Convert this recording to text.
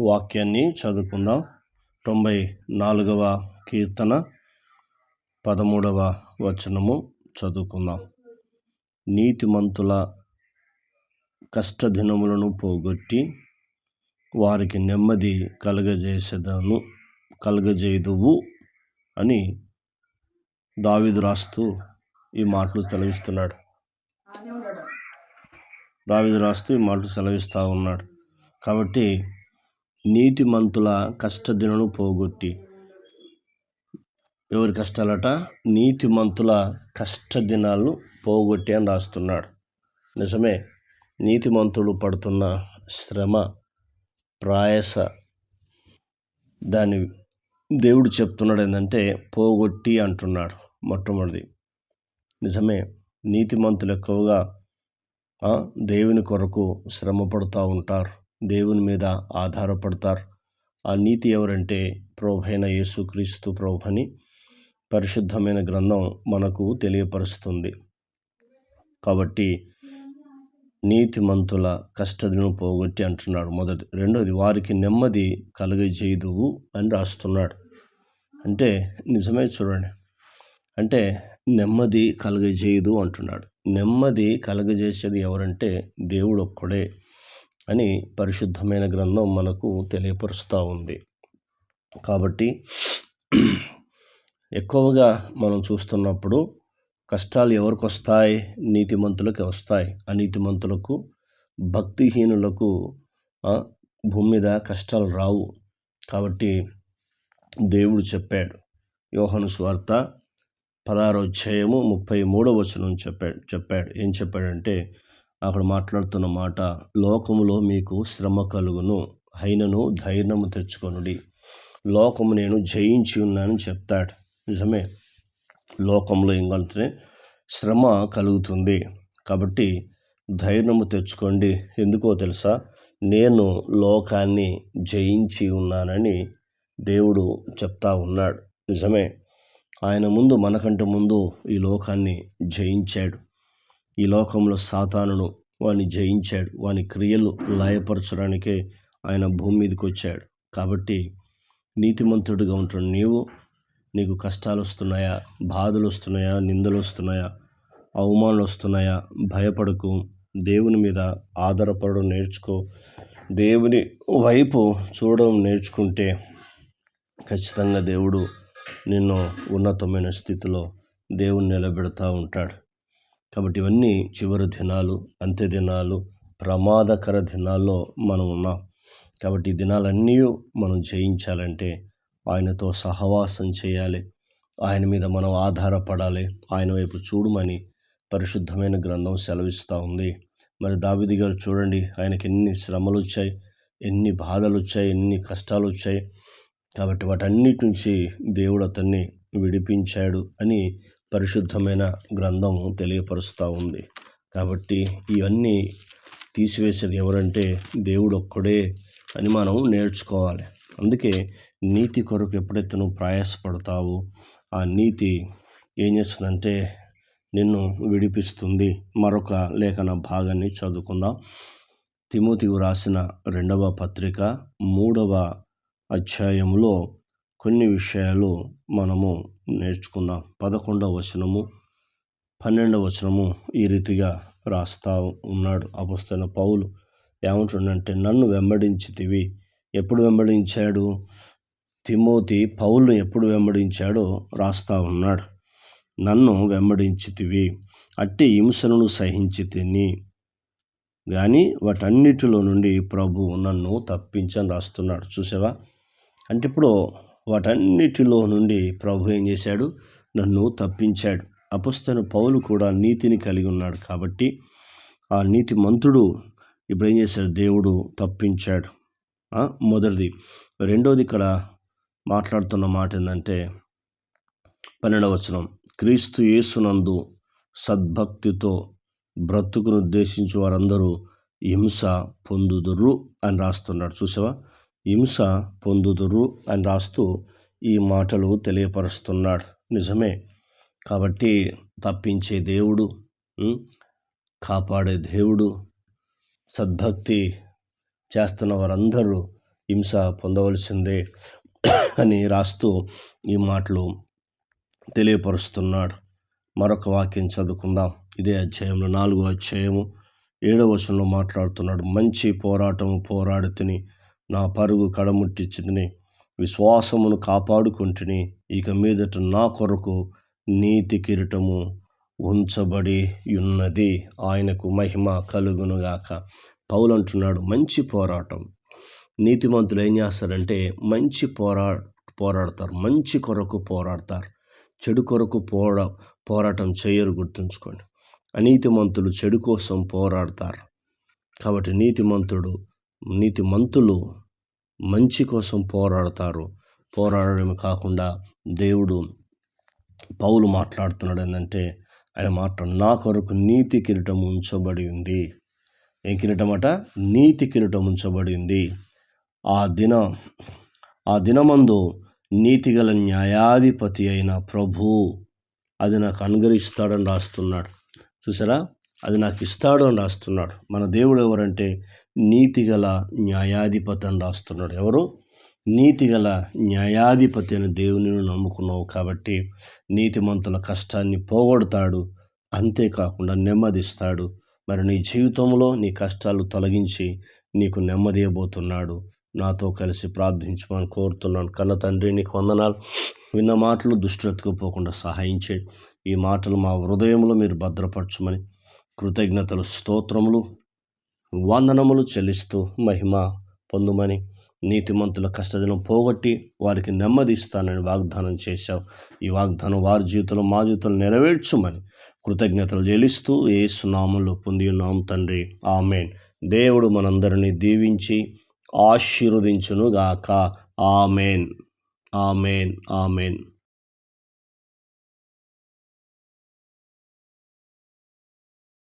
వాక్యాన్ని చదువుకుందాం. తొంభై నాలుగవ కీర్తన పదమూడవ వచనము చదువుకుందాం. నీతిమంతుల కష్టదినములను పోగొట్టి వారికి నెమ్మది కలగజేసేదను కలగజేయుదువు అని దావిదు రాస్తూ ఈ మాటలు సెలవిస్తున్నాడు. దావిదు రాస్తూ ఈ మాటలు సెలవిస్తూ ఉన్నాడు. కాబట్టి నీతిమంతుల కష్టదినను పోగొట్టి. ఎవరి కష్టాలట? నీతిమంతుల కష్టదినాలను పోగొట్టి అని రాస్తున్నాడు. నిజమే నీతిమంతుడు పడుతున్న శ్రమ ప్రయాస దాన్ని దేవుడు చెప్తున్నాడు ఏంటంటే పోగొట్టి అంటున్నాడు మొట్టమొదటిది నిజమే నీతిమంతులు ఎక్కువగా దేవుని కొరకు శ్రమ పడుతూ ఉంటారు. దేవుని మీద ఆధారపడతారు. ఆ నీతి ఎవరంటే ప్రభైన యేసుక్రీస్తు ప్రభుని పరిశుద్ధమైన గ్రంథం మనకు తెలియపరుస్తుంది. కాబట్టి నీతిమంతుల కష్టదిను పోగొట్టి అంటున్నాడు మొదటి రెండోది వారికి నెమ్మది కలుగజేయదువు అని రాస్తున్నాడు. అంటే నిజమే చూడండి. అంటే నెమ్మది కలుగజేయదు అంటున్నాడు. నెమ్మది కలుగజేసేది ఎవరంటే దేవుడు ఒక్కడే. అని పరిశుద్ధమైన గ్రంథం మనకు తెలియపరుస్తూ ఉంది. కాబట్టి ఎక్కువగా మనం చూస్తున్నప్పుడు కష్టాలు ఎవరికి వస్తాయి నీతిమంతులకు వస్తాయి. అనీతిమంతులకు భక్తిహీనులకు భూమి మీద కష్టాలు రావు. కాబట్టి దేవుడు చెప్పాడు. యోహను స్వార్త పదహారో అధ్యాయము ముప్పై మూడో వచనం చెప్పాడు చెప్పాడు. ఏం చెప్పాడంటే అక్కడ మాట్లాడుతున్న మాట లోకములో మీకు శ్రమ కలుగును అయినను ధైర్యము తెచ్చుకొనుడి. లోకము నేను జయించి ఉన్నానని చెప్తాడు. నిజమే. లోకంలో ఇంకంటే శ్రమ కలుగుతుంది. కాబట్టి ధైర్యము తెచ్చుకోండి. ఎందుకో తెలుసా? నేను లోకాన్ని జయించి ఉన్నానని దేవుడు చెప్తా ఉన్నాడు. నిజమే. ఆయన ముందు మనకంటే ముందు ఈ లోకాన్ని జయించాడు. ఈ లోకంలో సాతానును వాని జయించాడు. వాని క్రియలు లయపరచడానికే ఆయన భూమి మీదకి వచ్చాడు. కాబట్టి నీతిమంతుడిగా ఉంటున్న నీవు నీకు కష్టాలు వస్తున్నాయా? బాధలు వస్తున్నాయా? నిందలు వస్తున్నాయా? అవమానాలు వస్తున్నాయా? భయపడకు. దేవుని మీద ఆధారపడడం నేర్చుకో. దేవుని వైపు చూడడం నేర్చుకుంటే ఖచ్చితంగా దేవుడు నిన్ను ఉన్నతమైన స్థితిలో దేవుని నిలబెడతా ఉంటాడు. కాబట్టి ఇవన్నీ చివరి దినాలు అంత్య దినాలు ప్రమాదకర దినాల్లో మనం ఉన్నాం. కాబట్టి ఈ దినాలన్నీ మనం జయించాలంటే ఆయనతో సహవాసం చేయాలి. ఆయన మీద మనం ఆధారపడాలి. ఆయన వైపు చూడమని పరిశుద్ధమైన గ్రంథం సెలవిస్తూ ఉంది. మరి దావిది గారు చూడండి ఆయనకి ఎన్ని శ్రమలు వచ్చాయి ఎన్ని బాధలు వచ్చాయి ఎన్ని కష్టాలు వచ్చాయి కాబట్టి వాటన్నిటి నుంచి దేవుడు అతన్ని విడిపించాడు అని పరిశుద్ధమైన గ్రంథం తెలియపరుస్తూ ఉంది. కాబట్టి ఇవన్నీ తీసివేసేది ఎవరంటే దేవుడు ఒక్కడే అని మనం నేర్చుకోవాలి. అందుకే నీతి కొరకు ఎప్పుడైతే నువ్వు ప్రయాసపడతావో ఆ నీతి ఏం చేస్తుందంటే నిన్ను విడిపిస్తుంది. మరొక లేఖన భాగాన్ని చదువుకుందాం. తిమోతికి రాసిన రెండవ పత్రిక మూడవ అధ్యాయంలో కొన్ని విషయాలు మనము నేర్చుకుందాం. పదకొండవ వచనము పన్నెండవ వచనము ఈ రీతిగా రాస్తా ఉన్నాడు అపుస్తైన పౌలు. ఏమంటుండంటే నన్ను వెంబడించితివి. ఎప్పుడు వెంబడించాడు? తిమోతి పౌలు ఎప్పుడు వెంబడించాడో రాస్తా ఉన్నాడు. నన్ను వెంబడించితివి అట్టి హింసలను సహించి తిని కానీ వాటన్నిటిలో నుండి ప్రభు నన్ను తప్పించని రాస్తున్నాడు. చూసావా? అంటే ఇప్పుడు వాటన్నిటిలో నుండి ప్రభు ఏం చేశాడు? నన్ను తప్పించాడు. అపుస్తను పౌలు కూడా నీతిని కలిగి ఉన్నాడు కాబట్టి ఆ నీతి మంతుడు ఇప్పుడు ఏం చేశాడు? దేవుడు తప్పించాడు. మొదటిది. రెండోది ఇక్కడ మాట్లాడుతున్న మాట ఏంటంటే పన్నెండవచనం క్రీస్తు యేసునందు సద్భక్తితో బ్రతుకును ఉద్దేశించి వారందరూ హింస పొందుదురు అని రాస్తున్నాడు. చూసావా? హింస పొందుదురు అని రాస్తూ ఈ మాటలు తెలియపరుస్తున్నాడు. నిజమే. కాబట్టి తప్పించే దేవుడు కాపాడే దేవుడు సద్భక్తి చేస్తున్న వారందరూ హింస పొందవలసిందే అని రాస్తూ ఈ మాటలు తెలియపరుస్తున్నాడు. మరొక వాక్యం చదువుకుందాం. ఇదే అధ్యాయంలో నాలుగో అధ్యాయము ఏడవ వచనంలో మాట్లాడుతున్నాడు. మంచి పోరాటము పోరాడుతుని నా పరుగు కడముట్టించుకుని విశ్వాసమును కాపాడుకుంటుని ఇక మీదట నా కొరకు నీతి కిరీటము ఉంచబడి ఉన్నది. ఆయనకు మహిమ కలుగునుగాక పౌలు అంటున్నాడు మంచి పోరాటం. నీతిమంతులు ఏం చేస్తారంటే మంచి పోరా పోరాడతారు. మంచి కొరకు పోరాడతారు. చెడు కొరకు పోరా పోరాటం చేయరు గుర్తుంచుకోండి. అనీతిమంతులు చెడు కోసం పోరాడతారు. కాబట్టి నీతిమంతుడు నీతిమంతులు మంచి కోసం పోరాడతారు. పోరాడడమే కాకుండా దేవుడు పౌలు మాట్లాడుతున్నాడు ఏంటంటే ఆయన మాట నా కొరకు నీతి కిరీటం ఉంచబడి ఉంది. ఏం కిరీటం అట? నీతి కిరీటం ఉంచబడింది ఆ దిన ఆ దినమందు నీతిగల న్యాయాధిపతి అయిన ప్రభు అది నాకు అనుగ్రహిస్తాడని రాస్తున్నాడు. చూసారా? అది నాకు ఇస్తాడు అని రాస్తున్నాడు. మన దేవుడు ఎవరంటే నీతిగల న్యాయాధిపతి అని రాస్తున్నాడు. ఎవరు? నీతిగల న్యాయాధిపతి అని దేవుని నమ్ముకున్నావు కాబట్టి నీతిమంతుల కష్టాన్ని పోగొడతాడు. అంతేకాకుండా నెమ్మదిస్తాడు. మరి నీ జీవితంలో నీ కష్టాలు తొలగించి నీకు నెమ్మదియబోతున్నాడు. నాతో కలిసి ప్రార్థించమని కోరుతున్నాను. కన్న తండ్రి నీకు వందనాలు. విన్న మాటలు దుష్టులెత్తుకుపోకుండా సహాయం సహాయించే ఈ మాటలు మా హృదయంలో మీరు భద్రపరచమని కృతజ్ఞతలు స్తోత్రములు వందనములు చెల్లిస్తూ మహిమ పొందుమని నీతిమంతుల కష్టదినం పోగొట్టి వారికి నెమ్మది ఇస్తానని వాగ్దానం చేశావు. ఈ వాగ్దానం వారి జీవితంలో మా జీవితంలో నెరవేర్చుమని కృతజ్ఞతలు చెల్లిస్తూ ఏసునామంలో పొంది ఉన్నాం తండ్రి. ఆమెన్. దేవుడు మనందరినీ దీవించి ఆశీర్వదించునుగాక. ఆమెన్. ఆమెన్. ఆమెన్.